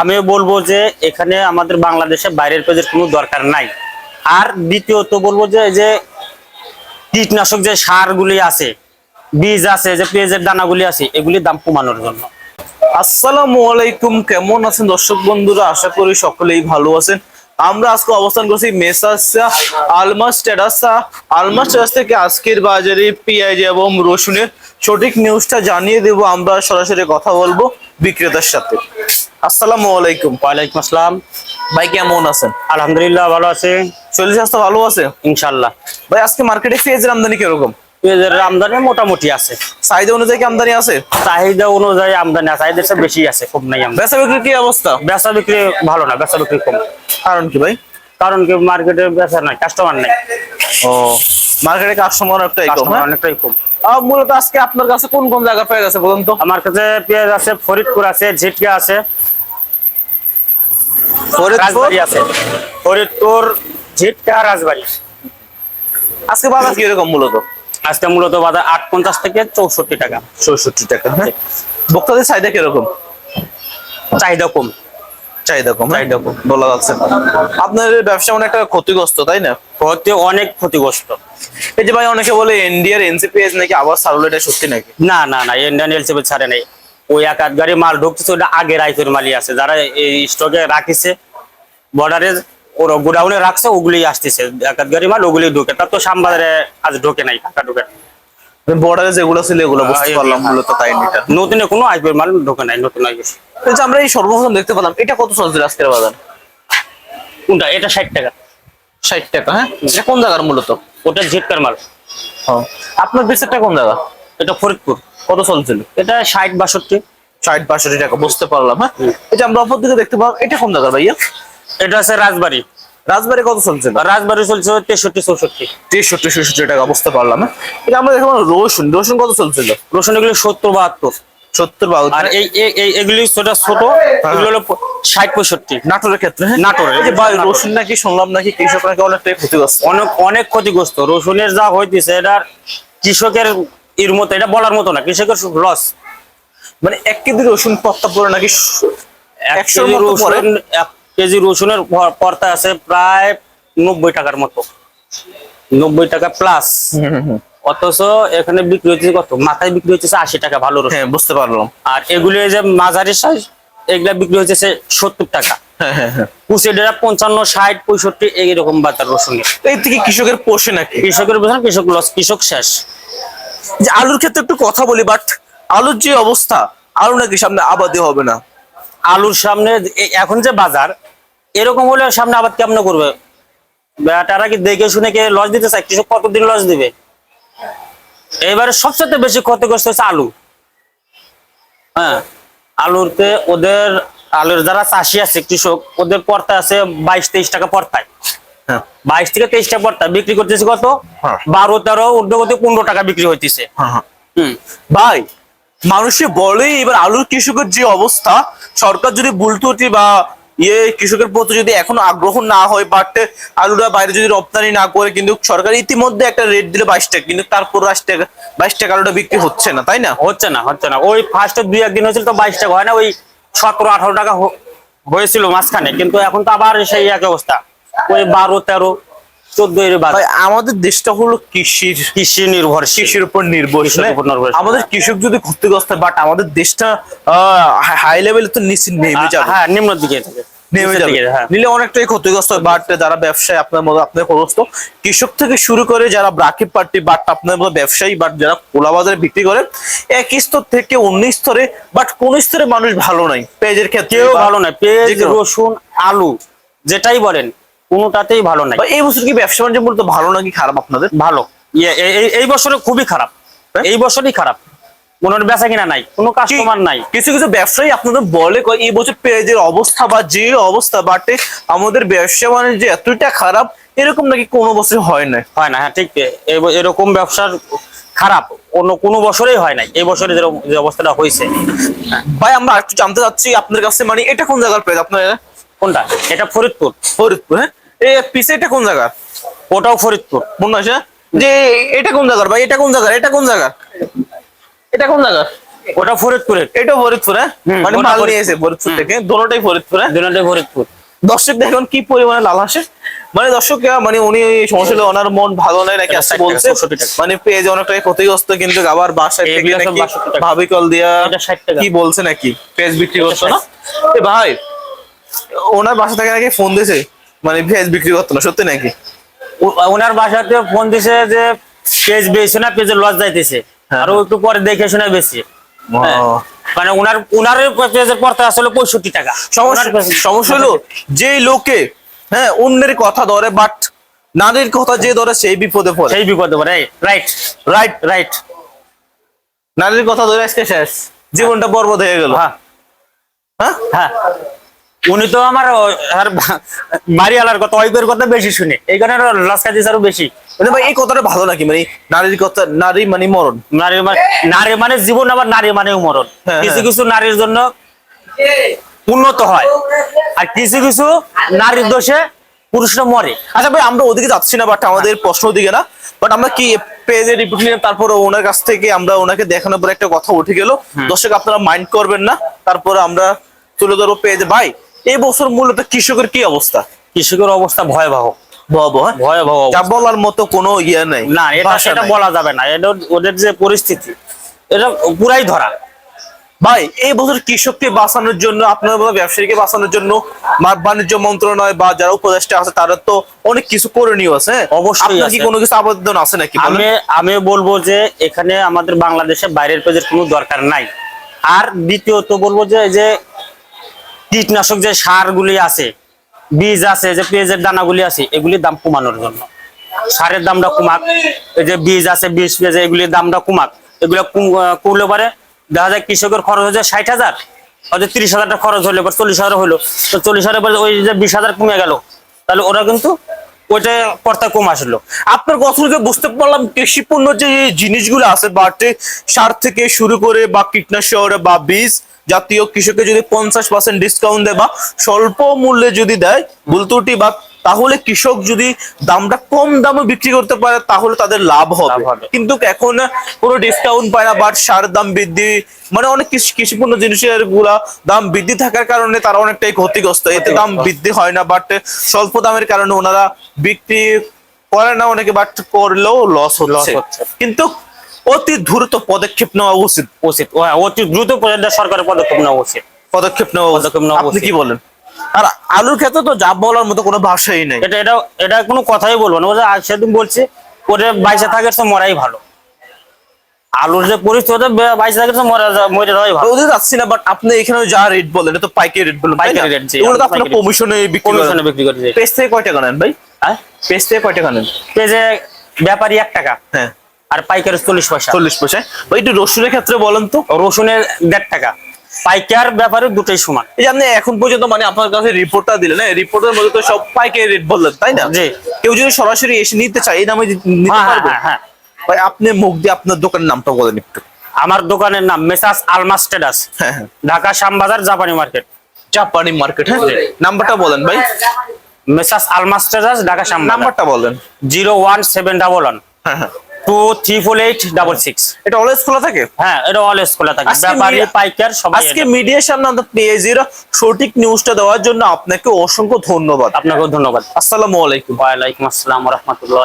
আমি বলব যে এখানে আমাদের বাংলাদেশে বাইরের পেঁয়াজের কোনো দরকার নাই। আর দ্বিতীয়ত বলব যে যে কীটনাশক যে সারগুলি আছে, বীজ আছে, যে পেঁয়াজের দানাগুলি আছে, এগুলির দাম কমানোর জন্য। আসসালামু আলাইকুম, কেমন আছেন দর্শক বন্ধুরা? আশা করি সকলেই ভালো আছেন। আমরা আজকে অবস্থান করছি মেসাসা আলমাস টেরাসা। আলমাস টেরাস থেকে আজকের বাজারে পেঁয়াজ এবং রসুনের সঠিক নিউজটা জানিয়ে দেব। আমরা সরাসরি কথা বলব বিক্রেতার সাথে। আসসালামু আলাইকুম। ওয়ালাইকুম আসসালাম। ভাই কেমন আছেন? আলহামদুলিল্লাহ ভালো আছে। শরীর স্বাস্থ্য ভালো আছে। ইনশাল্লাহ ভাই আজকে মার্কেটে পেঁয়াজের আমদানি কীরকম? পেঁয়াজের আমদানি মোটামুটি আছে। চাহিদা অনুযায়ী আমদানি আছে? চাহিদা অনুযায়ী আমদানি আছে। চাহিদা বেশি আছে খুব নাই আমদানি। বেচা বিক্রির কি অবস্থা? বেচা বিক্রি ভালো না বেচা বিক্রি কম। কারণ কি ভাই? কারণ কি মার্কেটে বেচা নাই কাস্টমার নাই। ও মার্কেটে কাস্টমার একটাই কম হ্যাঁ? অনেকটাই কম। মূলত আজকে আপনার কাছে কোন কোন জায়গা পেয়ে গেছে বলুন তো? আমার কাছে পেঁয়াজ আছে ফরিদপুর আছে ঝিটকা আছে রাজবাড়ি আছে। ফরিদপুর ঝিটকা রাজবাড়ি। আজকে বাজার কি এরকম মূলত? আজকে মূলত বাজার আট পঞ্চাশ থেকে চৌষট্টি টাকা। চৌষট্টি টাকা হ্যাঁ? ভোক্তাদের চাহিদা কীরকম? চাহিদা কম। চাহিদা কম হ্যাঁ? চাহিদা কম। বলা যাচ্ছে আপনার ব্যবসা একটা ক্ষতিগ্রস্ত তাই না? ক্ষতি অনেক ক্ষতিগ্রস্ত। এই যে ভাই অনেকে বলে ইন্ডিয়ার এনসিপিএস নাকি আবার এটা সত্যি নাকি? না না না ইন্ডিয়ান এলসিবি ছাড়ে নেই। ওই এক আধ গাড়ি মাল ঢুকতেছে ওটা আগে রাইফের মালই আছে। যারা এই স্টকে রাখিছে বর্ডারে ওরা গোডাউনে রাখছে ওগুলি আসতেছে। এক গাড়ি মাল ওগুলি ঢুকে। তার তো শ্যামবাজারে আজ ঢোকে নাই টাকা ঢুকে বর্ডারে যেগুলো ছিল এগুলো বুঝতে হ্যাঁ, পারলাম হ্যাঁ। মূলত তাই এটা নতুনে কোনো আইপের মাল ঢোকে নাই নতুন এই যে আমরা এই সর্বপ্রথম দেখতে পেলাম এটা কত চলছে আজকের বাজার? কোনটা? এটা ষাট টাকা। ষাট টাকা হ্যাঁ? এটা কোন জায়গার মূলত? ওটা ঝিটকার মাল। আপনার বেচারটা কোন জায়গা? এটা ফরিদপুর। কত চলছিল এটা ষাট বাষট্টি। ষাট বাষট্টি টাকা বুঝতে পারলাম হ্যাঁ? যে আমরা অপর দিকে দেখতে পাবো এটা কোন জায়গার ভাইয়া? এটা আছে রাজবাড়ি। রাজবাড়ি কত চলছিল আর রাজবাড়ি চলছে তেষট্টি চৌষট্টি। তেষট্টি ষষট্টি টাকা বুঝতে পারলাম হ্যাঁ? এটা আমরা দেখলাম রসুন। রসুন কত চলছিল? রসুন এগুলো সত্তর বাহাত্তর। সত্তর বাহাত্তর। এই এই- এই এগুলি ছোট ছোট এগুলো হলো ষাট পঁয়ষট্টি। নাটোরের ক্ষেত্রে হ্যাঁ? নাটোরের। রসুন নাকি শুনলাম নাকি কৃষক নাকি অনেকটাই ক্ষতিগ্রস্ত। অনেক অনেক ক্ষতিগ্রস্ত। রসুনের যা হইতেছে এটা কৃষকের এর মতো এটা বলার মতো না কৃষকের লস। মানে এক কেজি রসুন পত্তা পরে নাকি শ- এক একশোর কেজি মতো পড়ে? রসুন এক কেজি রসুনের পর্তা আছে প্রায় নব্বই টাকার মতো। নব্বই টাকা প্লাস অথচ এখানে বিক্রি হচ্ছে কত? মাথায় বিক্রি হচ্ছে আশি টাকা ভালো রসুন। হ্যাঁ বুঝতে পারলাম। আর এগুলি যে মাঝারি সাইজ এগুলা বিক্রি হচ্ছে সত্তর টাকা। হ্যাঁ হ্যাঁ পঞ্চান্ন ষাট পঁয়ষট্টি এইরকম বাজার রসুনের। এই থেকে কৃষকের পোষে নাকি? কৃষকের কৃষক লস কৃষক শেষ। যে আলুর ক্ষেত্রে একটু কথা বলি বাট আলুর যে অবস্থা আলু নাকি সামনে আবাদি হবে না। আলুর সামনে এখন যে বাজার এরকম হলে সামনে আবার কেমন করবে? তারা কি দেখে শুনে কে লস দিতে চায়? কৃষক কতদিন লস দিবে? এবারে সবচেয়ে বেশি ক্ষতিগ্রস্ত হচ্ছে আলু। হ্যাঁ আলুতে ওদের আলুর যারা চাষি আছে কৃষক ওদের পর্তা আছে বাইশ তেইশ টাকা পর্তায় হ্যাঁ। বাইশ থেকে তেইশ টাকা পর্তা বিক্রি করতেছে কত? হ্যাঁ। বারো তেরো ঊর্ধ্বগতি পনেরো টাকা বিক্রি হইতেছে। হ্যাঁ ভাই মানুষে বলে এবার আলুর কৃষকের যে অবস্থা সরকার যদি বুলতুটি বা ইয়ে কৃষকের প্রতি যদি এখনও আগ্রহ না হয় বাট আলুটা বাইরে যদি রপ্তানি না করে, কিন্তু সরকার ইতিমধ্যে একটা রেট দিলে বাইশ টাকা, কিন্তু তারপর বাইশ টাকা বাইশ টাকা আলুটা বিক্রি হচ্ছে না, তাই না? হচ্ছে না হচ্ছে না। ওই ফার্স্ট দুই একদিন হয়েছিল তো বাইশ টাকা, হয় না? ওই সতেরো, আঠারো টাকা হয়েছিল মাঝখানে, কিন্তু এখন তো আবার সেই এক অবস্থা। ওই বারো, তেরো চোদ্দ এর বাজার আমাদের দেশটা হলো কৃষির কৃষি নির্ভরশীল। কৃষির উপর নির্ভরশীল। আমাদের কৃষক যদি ক্ষতিগ্রস্ত বাট আমাদের দেশটা হাই লেভেলে তো নিশ্চিত নেমে যাবে। হ্যাঁ নিম্ন দিকে থাকে। নেমে যাবে। হ্যাঁ। নিলে অনেকটাই ক্ষতিগ্রস্ত বাট যারা ব্যবসায়ী আপনার মতো আপনার কৃষক থেকে শুরু করে যারা ব্রাকিট পার্টি বাট আপনার মতো ব্যবসায়ী বাট যারা কোলা বাজারে বিক্রি করে এক স্তর থেকে অন্য স্তরে বাট কোন স্তরে মানুষ ভালো নাই পেঁয়াজের ক্ষেত্রে ভালো নয় পেঁয়াজ রসুন আলু যেটাই বলেন কোনোটাতেই ভালো নাই। এই বছর কি ব্যবসা বাণিজ্য মূলত ভালো নাকি খারাপ আপনাদের? ভালো। ইয়ে, এই- বছরে খুবই খারাপ। হ্যাঁ? এই বছরই খারাপ। কোনো বেচা কিনা নাই কোনো কাস্টমার নাই। কিছু কিছু ব্যবসায়ী আপনাদের বলে কয়, এই বছর পেঁয়াজের অবস্থা বা যে অবস্থা বাটে আমাদের ব্যবসা বাণিজ্য এতটা খারাপ এরকম নাকি কোনো বছর হয় না হয় না হ্যাঁ ঠিক। এরকম ব্যবসার খারাপ অন্য কোনো বছরেই হয় নাই। এই বছরে যেরকম- যে অবস্থাটা হয়েছে। ভাই আমরা একটু জানতে চাচ্ছি আপনার কাছে মানে এটা কোন জায়গার পেঁয়াজ আপনার? কোনটা? এটা ফরিদপুর। ফরিদপুর হ্যাঁ? এই পিসে এটা কোন জায়গা? ওটাও ফরিদপুর। মনে আছে? যে এটা কোন জায়গার ভাই? এটা কোন জায়গার? এটা কোন জায়গার এটা কোন জায়গার ওটা ফরিদপুরের। এটা ফরিদপুর হ্যাঁ? মানে মাল। নিয়ে এসে ফরিদপুর থেকে। দোনোটাই ফরিদপুর হ্যাঁ? দুটাই ফরিদপুর। দর্শক দেখুন কি পরিমাণে লাল আসে মানে দর্শক মানে উনি সমস্যা ওনার মন ভালো নাই নাকি এটা আসতে 60 টাকা, বলছে? 64 টাকা। মানে পেজ অনেকটাই ক্ষতিগ্রস্ত কিন্তু আবার বাসায় থেকে নাকি 62 টাকা। ভাবি কল দিয়া এটা 60 টাকা। কি বলছে নাকি? পেজ বিক্রি 60 না? এ ভাই ওনার বাসা থেকে নাকি ফোন দিয়েছে মানে ভেজ বিক্রি করতো না সত্যি নাকি? ওনার বাসাতে ফোন দিছে যে পেজ বেশি না পেজের লস যাইতেছে। হ্যাঁ। আরও একটু পরে দেখে শুনে বেশি হ্যাঁ। মানে ওনার ওনার পেজের পড়তে আসলে পঁয়ষট্টি টাকা। সমস্যা হলো যে লোকে হ্যাঁ অন্যের কথা ধরে বাট নারীর কথা যে ধরে সেই বিপদে পড়ে। সেই বিপদে পড়ে। রাইট রাইট রাইট নারীর কথা ধরে আজকে শেষ। জীবনটা বরবাদ হয়ে গেল। হ্যাঁ। হ্যাঁ? হ্যাঁ। উনি তো আমার বাড়িওয়ালার কথা ওয়াইফের কথা বেশি শুনে। এই কারণে লস খাইছিস আরও বেশি। মানে ভাই এই কথাটা ভালো নাকি? মানে নারীর কথা নারী মানে মরণ। নারী মানে নারী মানে জীবন আবার নারী মানে মরণ। হ্যাঁ, কিছু হ্যাঁ। কিছু নারীর জন্য উন্নত হয় আর কিছু কিছু নারীর দোষে পুরুষরা মরে। আচ্ছা ভাই আমরা ওদিকে যাচ্ছি না বাট আমাদের প্রশ্ন ওদিকে না। বাট আমরা কি পেজে রিপোর্ট নিলাম তারপরে ওনার কাছ থেকে আমরা ওনাকে দেখানোর পর একটা কথা উঠে গেল। দর্শক আপনারা মাইন্ড করবেন না। তারপরে আমরা তুলে ধরবো পেজে ভাই এই বছর মূলত কৃষকের কি অবস্থা? কৃষকের অবস্থা ভয়াবহ। ভয়াবহ হ্যাঁ? যা বলার মতো কোনো ইয়ে নাই। না এটা ভাষা সেটা বলা যাবে না। এটা ওদের যে পরিস্থিতি এটা পুরাই ধরা। ভাই এই বছর কৃষককে বাঁচানোর জন্য আপনার ব্যবসায়ীকে বাঁচানোর জন্য বাণিজ্য মন্ত্রণালয় বা যারা উপদেষ্টা আছে তারা তো অনেক কিছু করণীয় আছে হ্যাঁ? অবশ্যই কি কোনো কিছু আবেদন আছে নাকি? আমি আমি বলব যে এখানে আমাদের বাংলাদেশে বাইরের পেজের কোনো দরকার নাই। আর দ্বিতীয়ত বলব যে যে কীটনাশক যে সারগুলি আছে, বীজ আছে, যে পেঁয়াজের দানাগুলি আছে, এগুলির দাম কমানোর জন্য। সারের দামটা কমাক, এই যে বীজ আছে, বীজ পেঁয়াজ, এগুলির দামটা কমাক। এগুলো করলে পারে দেখা যায় কৃষকের খরচ হচ্ছে ষাট হাজার, হয়তো তিরিশ হাজারটা খরচ হলে এবার চল্লিশ হাজার হলো তো চল্লিশ হাজার ওই যে বিশ হাজার কমে গেল। তাহলে ওরা কিন্তু ওইটা কর্তা কম আসলো। আপনার কথা থেকে বুঝতে পারলাম কৃষি পণ্য যে জিনিসগুলো আছে বাড়তে সার থেকে শুরু করে বা কীটনাশক বা বীজ জাতীয় কৃষকে যদি পঞ্চাশ পার্সেন্ট ডিসকাউন্ট দেয় বা স্বল্প মূল্যে যদি দেয় বুলতুটি বা তাহলে কৃষক যদি দামটা কম দামে বিক্রি করতে পারে তাহলে তাদের লাভ হবে। কিন্তু এখন কোনো ডিসকাউন্ট পায় না বাট সার দাম বৃদ্ধি মানে অনেক কৃষি কৃষি পণ্য জিনিসেরগুলা দাম বৃদ্ধি থাকার কারণে তারা অনেকটাই ক্ষতিগ্রস্ত। এতে দাম বৃদ্ধি হয় না বাট স্বল্প দামের কারণে ওনারা বিক্রি করে না অনেকে বাট করলেও লস হচ্ছে। কিন্তু অতি দ্রুত পদক্ষেপ নেওয়া উচিত। উচিত। হ্যাঁ, অতি দ্রুত সরকারের পদক্ষেপ নেওয়া উচিত। পদক্ষেপ নেওয়া উচিত। পদক্ষেপ নেওয়া আপনি উচিত। কি বলেন? আর আলুর ক্ষেত্রে তো যা বলার মতো কোনো ভাষাই নেই। এটা এটা এটা কোনো কথাই বলব না। আজ সেদিন বলছি ওরে বাইসে থাকে তো মরাই ভালো। আলুর যে পরিস্থিতি ওদের বে- থাকে তো মরা মরে যাওয়াই ভালো। ওদের যাচ্ছি না বাট আপনি এখানে যা রেট বলেন এটা তো পাইকারি রেট বলেন তাই পাইকারি rate, জি, তো আপনার কমিশনে বিক্রি কমিশনে করেন বিক্রি করে পেজ থেকে কয় টাকা নেন ভাই? হ্যাঁ? পেজ থেকে কয় টাকা নেন? পেঁয়াজে ব্যাপারী এক টাকা। হ্যাঁ। আর পাইকারি চল্লিশ পয়সা। চল্লিশ পয়সা ভাই একটু রসুনের ক্ষেত্রে বলেন তো। রসুনের দেড় টাকা। পাইকার ব্যাপারে দুটোই সমান। এই যে আপনি এখন পর্যন্ত মানে আপনার কাছে রিপোর্টটা দিলেন হ্যাঁ? রিপোর্টের মধ্যে তো সব পাইকারি রেট বললেন তাই না? জি। কেউ যদি সরাসরি এসে নিতে চায় এই দামে নিতে হ্যাঁ, পারবে? হ্যাঁ, হ্যাঁ। ভাই আপনি মুখ দিয়ে আপনার দোকানের নামটা বলেন একটু। আমার দোকানের নাম মেসাস আলমাস ট্রেডার্স হ্যাঁ হ্যাঁ। ঢাকা শ্যামবাজার জাপানি মার্কেট। জাপানি মার্কেট হ্যাঁ? নাম্বারটা বলেন ভাই। Messrs Almas traders Dhaka Shyambazar. নাম্বারটা বলেন। Zero one seven double one. হ্যাঁ হ্যাঁ। Two three four eight double six এটা অলওয়েজ খোলা থাকে? হ্যাঁ এটা অলওয়েজ খোলা থাকে। আজকে ব্যাপারী মিডিয়া- পাইকার সবাই আজকে মিডিয়ার সামনে আমাদের পেজের সঠিক নিউজটা দেওয়ার জন্য। আপনাকে অসংখ্য ধন্যবাদ। আপনাকে ধন্যবাদ। আসসালামু আলাইকুম। আসসালাম রহমতুল্লাহ